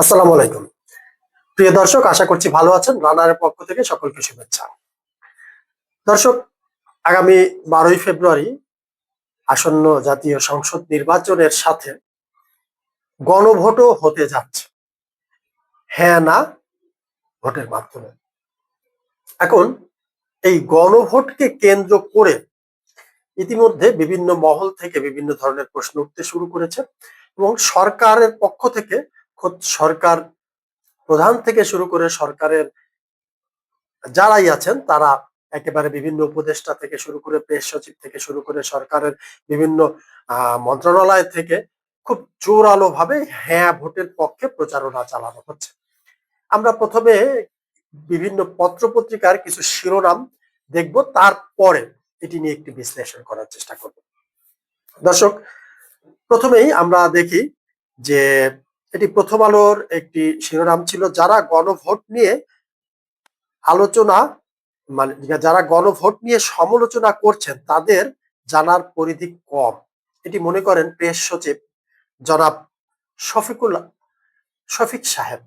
আসসালামু আলাইকুম। প্রিয় দর্শক, আশা করছি ভালো আছেন। রানারের পক্ষ থেকে সকলকে শুভেচ্ছা। দর্শক, আগামী বারোই ফেব্রুয়ারি আসন্ন জাতীয় সংসদ নির্বাচনের সাথে গণভোটও হতে যাচ্ছে। হ্যাঁ না, ভোটের মাধ্যমে। এখন এই গণভোটকে কেন্দ্র করে ইতিমধ্যে বিভিন্ন মহল থেকে বিভিন্ন ধরনের প্রশ্ন উঠতে শুরু করেছে এবং সরকারের পক্ষ থেকে সরকার প্রধান থেকে শুরু করে সরকারের যারাই আছেন, তারা একেবারে বিভিন্ন উপদেষ্টা থেকে শুরু করে প্রেস সচিব থেকে শুরু করে সরকারের বিভিন্ন মন্ত্রণালয় থেকে খুব জোরালো ভাবে হ্যাঁ ভোটের পক্ষে প্রচারণা চালানো হচ্ছে। আমরা প্রথমে বিভিন্ন পত্রপত্রিকার কিছু শিরোনাম দেখব, তারপরে এটি নিয়ে একটি বিশ্লেষণ করার চেষ্টা করব। দর্শক, প্রথমেই আমরা দেখি যে এটি প্রথম আলোর একটি শিরোনাম ছিল। যারা গণভোট নিয়ে আলোচনা মানে যারা গণভোট নিয়ে সমালোচনা করছেন, তাদের জানার পরিধি কম। এটি মনে করেন প্রেস সচিব জনাব শফিকুল, শফিক সাহেব।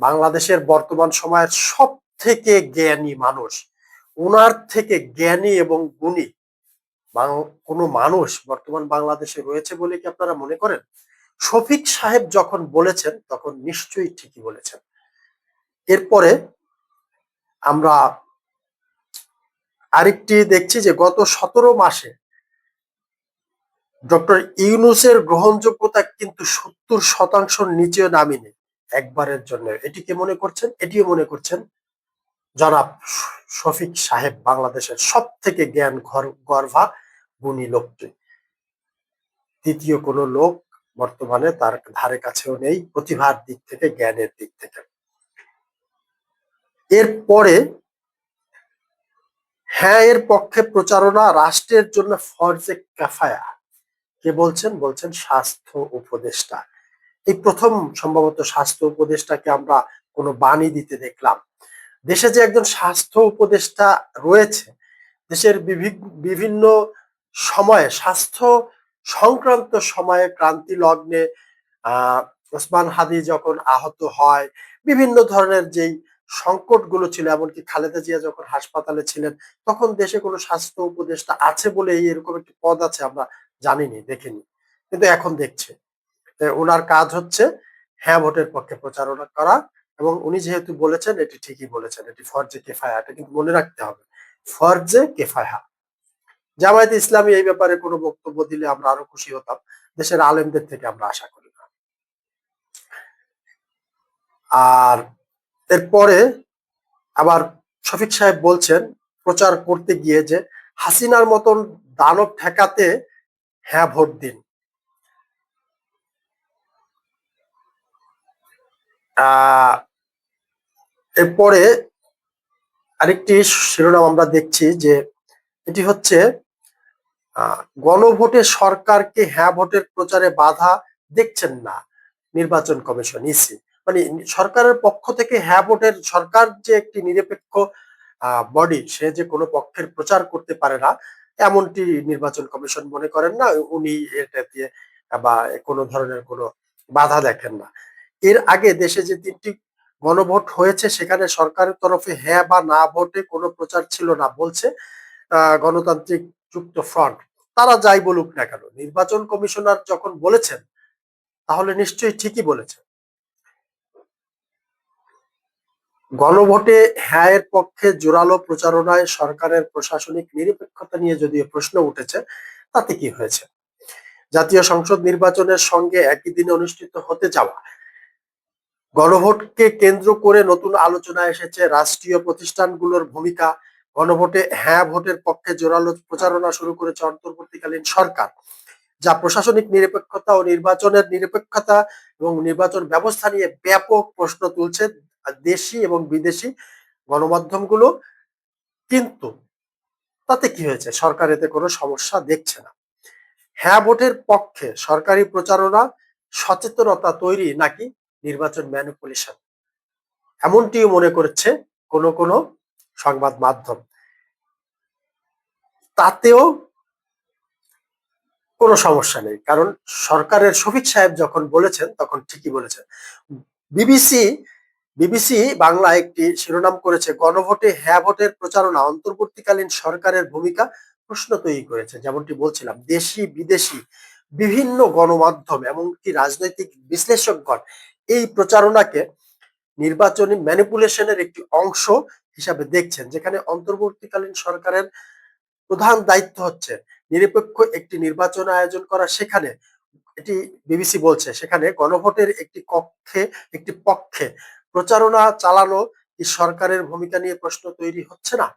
বাংলাদেশের বর্তমান সময়ের সব থেকে জ্ঞানী মানুষ ওনার থেকে জ্ঞানী এবং গুণী কোনো মানুষ বর্তমান বাংলাদেশে রয়েছে বলে কি আপনারা মনে করেন? শফিক সাহেব যখন বলেছেন, তখন নিশ্চয়ই ঠিকই বলেছেন। এরপরে আমরা আরেকটি দেখছি যে, গত সতেরো মাসে ডক্টর ইউনুসের গ্রহণযোগ্যতা কিন্তু সত্তর শতাংশ নিচেও নামিনি একবারের জন্য। এটিকে মনে করছেন? এটিও মনে করছেন জনাব শফিক সাহেব, বাংলাদেশের সব থেকে জ্ঞান গর্ভা গুণী লোকটি। দ্বিতীয় কোনো লোক বর্তমানে তার ধারে কাছেও নেই, প্রতিভার দিক থেকে, জ্ঞানের দিক থেকে। এরপরে হ্যাঁ এর পক্ষে প্রচারণা রাষ্ট্রের জন্য ফরজে কাফায়া। কে বলছেন? বলছেন স্বাস্থ্য উপদেষ্টা। এই প্রথম সম্ভবত স্বাস্থ্য উপদেষ্টাকে আমরা কোনো বাণী দিতে দেখলাম। দেশে যে একজন স্বাস্থ্য উপদেষ্টা রয়েছে, দেশের বিভিন্ন সময়ে স্বাস্থ্য সংক্রান্ত সময়ে ক্রান্তি লগ্নে আহ ওসমান হাদি যখন আহত হয়, বিভিন্ন ধরনের যেই সংকটগুলো ছিল, এমনকি খালেদা জিয়া যখন হাসপাতালে ছিলেন, তখন দেশে কোনো স্বাস্থ্য উপদেষ্টা আছে বলে এরকম একটি পদ আছে, আমরা জানিনি, দেখিনি। কিন্তু এখন দেখছে। ওনার কাজ হচ্ছে হ্যাঁ ভোটের পক্ষে প্রচারণা করা এবং উনি যেহেতু বলেছেন, এটি ঠিকই বলেছেন, এটি ফরজে কেফায়া এটা কিন্তু মনে রাখতে হবে। ফরজে কেফায়া জামায়াত ইসলামী এই ব্যাপারে কোনো বক্তব্য দিলে আমরা আরও খুশি হতাম। দেশের আলেমদের থেকে আমরা আশা করি না। আর এরপরে আবার শফিক সাহেব বলছেন, প্রচার করতে গিয়ে যে হাসিনার মতন দানব ঠেকাতে হ্যাঁ ভোট দিন। এরপরে আরেকটি শিরোনাম আমরা দেখছি যে এটি হচ্ছে গণভোটে সরকারকে হ্যাঁ ভোটের প্রচারে বাধা দেখছেন না নির্বাচন কমিশন, ইসি। মানে সরকারের পক্ষ থেকে হ্যাঁ ভোটের, সরকার যে একটি নিরপেক্ষ বডি সে যে কোনো পক্ষের প্রচার করতে পারে না, এমনটি নির্বাচন কমিশন মনে করেন না, উনি এটা দিয়ে বা কোনো ধরনের কোনো বাধা দেখেন না। এর আগে দেশে যে তিনটি গণভোট হয়েছে, সেখানে সরকারের তরফে হ্যাঁ বা না ভোটে কোনো প্রচার ছিল না, বলছে গণতান্ত্রিক যুক্ত ফ্রন্ট তারা যাই বলুক না কেন, নির্বাচন কমিশনার যখন বলেছেন, তাহলে নিশ্চয়ই ঠিকই বলেছেন। গণভোটে হ্যাঁ পক্ষে জোরালো প্রচারণায় সরকারের প্রশাসনিক নিরপেক্ষতা নিয়ে যদিও প্রশ্ন উঠেছে, তাতে কি হয়েছে? জাতীয় সংসদ নির্বাচনের সঙ্গে একই দিনে অনুষ্ঠিত হতে যাওয়া, গণভোটকে কেন্দ্র করে নতুন আলোচনা এসেছে, রাষ্ট্রীয় প্রতিষ্ঠানগুলোর ভূমিকা গণভোটে হ্যাঁ ভোটের পক্ষে জোরালো প্রচারণা শুরু করেছে অন্তর্বর্তীকালীন সরকার, যা প্রশাসনিক নিরপেক্ষতা ও নির্বাচনের নিরপেক্ষতা এবং নির্বাচন ব্যবস্থা নিয়ে ব্যাপক প্রশ্ন তুলছে দেশি এবং বিদেশি গণমাধ্যমগুলো। কিন্তু তাতে কি হয়েছে? সরকার এতে কোনো সমস্যা দেখছে না। হ্যাঁ ভোটের পক্ষে সরকারি প্রচারণা, সচেতনতা তৈরি নাকি নির্বাচন ম্যানিপুলেশন? এমনটিও মনে করছে কোন কোন সংবাদ মাধ্যম। তাতেও কোনো সমস্যা নেই। কারণ সরকারের শফিক সাহেব যখন বলেছেন, তখন ঠিকই বলেছেন। বিবিসি বিবিসি বাংলা একটি শিরোনাম করেছে, গণভোটে হ্যাঁ ভোটের প্রচারণা অন্তর্বর্তীকালীন সরকারের ভূমিকা প্রশ্ন তৈরি করেছে, যেমনটি বলছিলাম। দেশি, বিদেশি, বিভিন্ন গণমাধ্যম, এমনকি রাজনৈতিক বিশ্লেষকগণ এই প্রচারণাকে নির্বাচনী ম্যানিপুলেশনের একটি অংশ হিসাবে দেখছেন, যেখানে অন্তর্বর্তীকালীন সরকারের প্রধান দায়িত্ব হচ্ছে নিরপেক্ষ একটি নির্বাচন আয়োজন করা। সেখানে এটি বিবিসি বলছে, সেখানে গণভোটের একটি কক্ষে, একটি পক্ষে প্রচারণা চালানো কি সরকারের ভূমিকা নিয়ে প্রশ্ন তৈরি হচ্ছে না?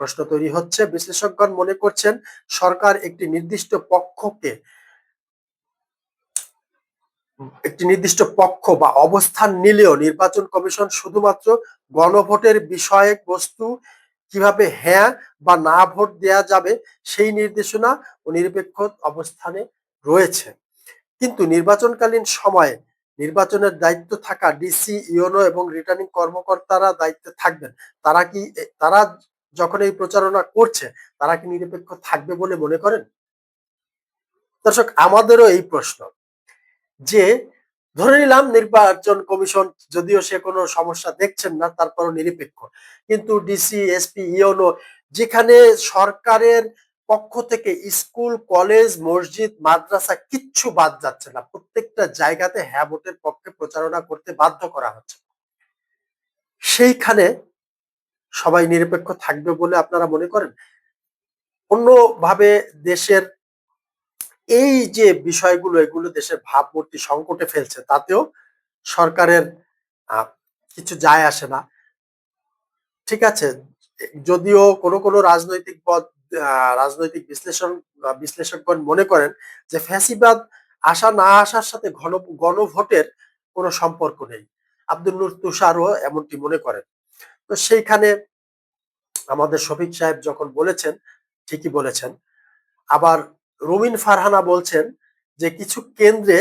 প্রশ্ন তৈরি হচ্ছে, বিশ্লেষকগণ মনে করছেন সরকার একটি নির্দিষ্ট পক্ষকে একটি নির্দিষ্ট পক্ষ বা অবস্থান নিলেও নির্বাচন কমিশন শুধুমাত্র গণভোটের বিষয়ক বস্তু কীভাবে হ্যাঁ বা না ভোট দেয়া যাবে সেই নির্দেশনা ও নিরপেক্ষ অবস্থানে রয়েছে। কিন্তু নির্বাচনকালীন সময়ে নির্বাচনের দায়িত্ব থাকা ডিসি ইউনো এবং রিটার্নিং কর্মকর্তারা দায়িত্বে থাকবেন। তারা কি তারা যখন এই প্রচারণা করছে, তারা কি নিরপেক্ষ থাকবে বলে মনে করেন? দর্শক, আমাদেরও এই প্রশ্ন। যে ধরে নিলাম নির্বাচন কমিশন যদিও সে কোনো সমস্যা দেখছেন না, তারপরও নিরপেক্ষ। কিন্তু ডিসি এসপি ইউনো যেখানে সরকারের পক্ষ থেকে স্কুল, কলেজ, মসজিদ, মাদ্রাসা কিচ্ছু বাদ যাচ্ছে না, প্রত্যেকটা জায়গাতে হ্যাঁ ভোটের পক্ষে প্রচারণা করতে বাধ্য করা হচ্ছে। সেইখানে সবাই নিরপেক্ষ থাকবে বলে আপনারা মনে করেন? অন্যভাবে দেশের এই যে বিষয়গুলো, এগুলো দেশের ভাবমূর্তি সংকটে ফেলছে, তাতেও সরকারের কিছু যায় আসে না। ঠিক আছে, যদিও কোনো কোনো রাজনৈতিক পদ রাজনৈতিক বিশ্লেষণ বিশ্লেষকগণ মনে করেন যে ফ্যাসিবাদ আসা না আসার সাথে ঘন, গণভোটের কোনো সম্পর্ক নেই। আব্দুল নুর তুষারও এমনটি মনে করেন। তো সেইখানে আমাদের শফিক সাহেব যখন বলেছেন, ঠিকই বলেছেন। আবার রুমিন ফারহানা বলছেন যে কিছু কেন্দ্রে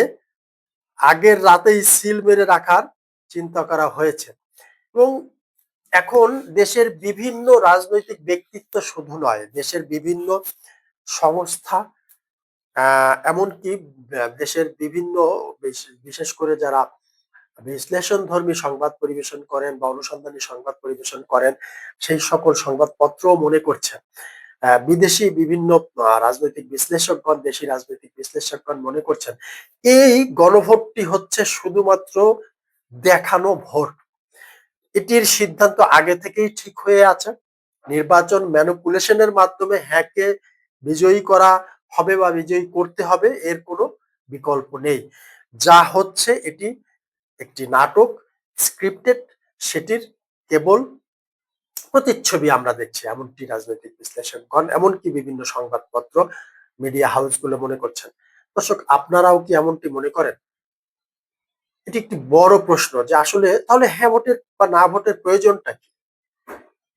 আগের রাতেই সিল মেরে রাখার চিন্তা করা হয়েছে। এবং এখন দেশের বিভিন্ন রাজনৈতিক ব্যক্তিত্ব শুধু নয়, দেশের বিভিন্ন সংস্থা এমনকি দেশের বিভিন্ন বিশেষ করে যারা বিশ্লেষণ ধর্মী সংবাদ পরিবেশন করেন বা অনুসন্ধানী সংবাদ পরিবেশন করেন, সেই সকল সংবাদপত্র মনে করছেন বিদেশি বিভিন্ন রাজনৈতিক বিশ্লেষকগণ, দেশি রাজনৈতিক বিশ্লেষকগণ মনে করছেন, এই গণভোটটি হচ্ছে শুধুমাত্র দেখানো ভোট। এটির সিদ্ধান্ত আগে থেকেই ঠিক হয়ে আছে। নির্বাচন ম্যানুপুলেশনের মাধ্যমে হ্যাকে বিজয়ী করা হবে বা বিজয়ী করতে হবে, এর কোনো বিকল্প নেই। যা হচ্ছে এটি একটি নাটক, স্ক্রিপ্টেড, সেটির কেবল প্রতিচ্ছবি আমরা দেখছি, এমনটি রাজনৈতিক বিশ্লেষকগণ, এমনকি বিভিন্ন সংবাদপত্র মিডিয়া হাউসগুলো মনে করছেন। দর্শক, আপনারাও কি এমনটি মনে করেন? এটি একটি বড় প্রশ্ন যে আসলে তাহলে হ্যাঁ ভোটের বা না ভোটের প্রয়োজনটা কি?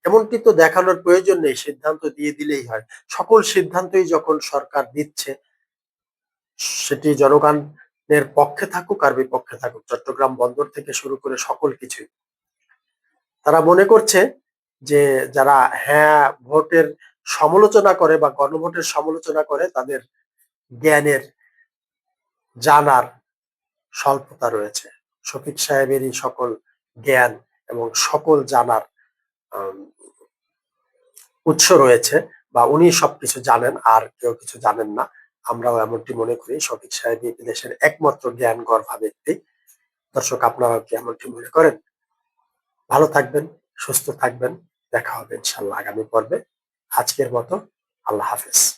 এমনটি তো দেখানোর প্রয়োজন নেই, সিদ্ধান্ত দিয়ে দিলেই হয়। সকল সিদ্ধান্তই যখন সরকার দিচ্ছে, সেটি জনগণের পক্ষে থাকুক আর বিপক্ষে থাকুক, চট্টগ্রাম বন্দর থেকে শুরু করে সকল কিছুই। তারা মনে করছে যে যারা হ্যাঁ ভোটের সমালোচনা করে বা গণভোটের সমালোচনা করে তাদের জ্ঞানের জানার স্বল্পতা রয়েছে। শফিক সাহেবেরই সকল জ্ঞান এবং সকল জানার উৎস রয়েছে বা উনি সবকিছু জানেন, আর কেউ কিছু জানেন না। আমরাও এমনটি মনে করি, শফিক সাহেব দেশের একমাত্র জ্ঞান গর্ভা ব্যক্তি। দর্শক, আপনারাও কি এমনটি মনে করেন? ভালো থাকবেন। সুস্থ থাকবেন। দেখা হবে ইনশাল্লাহ আগামী পর্বে। আজকের মতো আল্লাহ হাফেজ।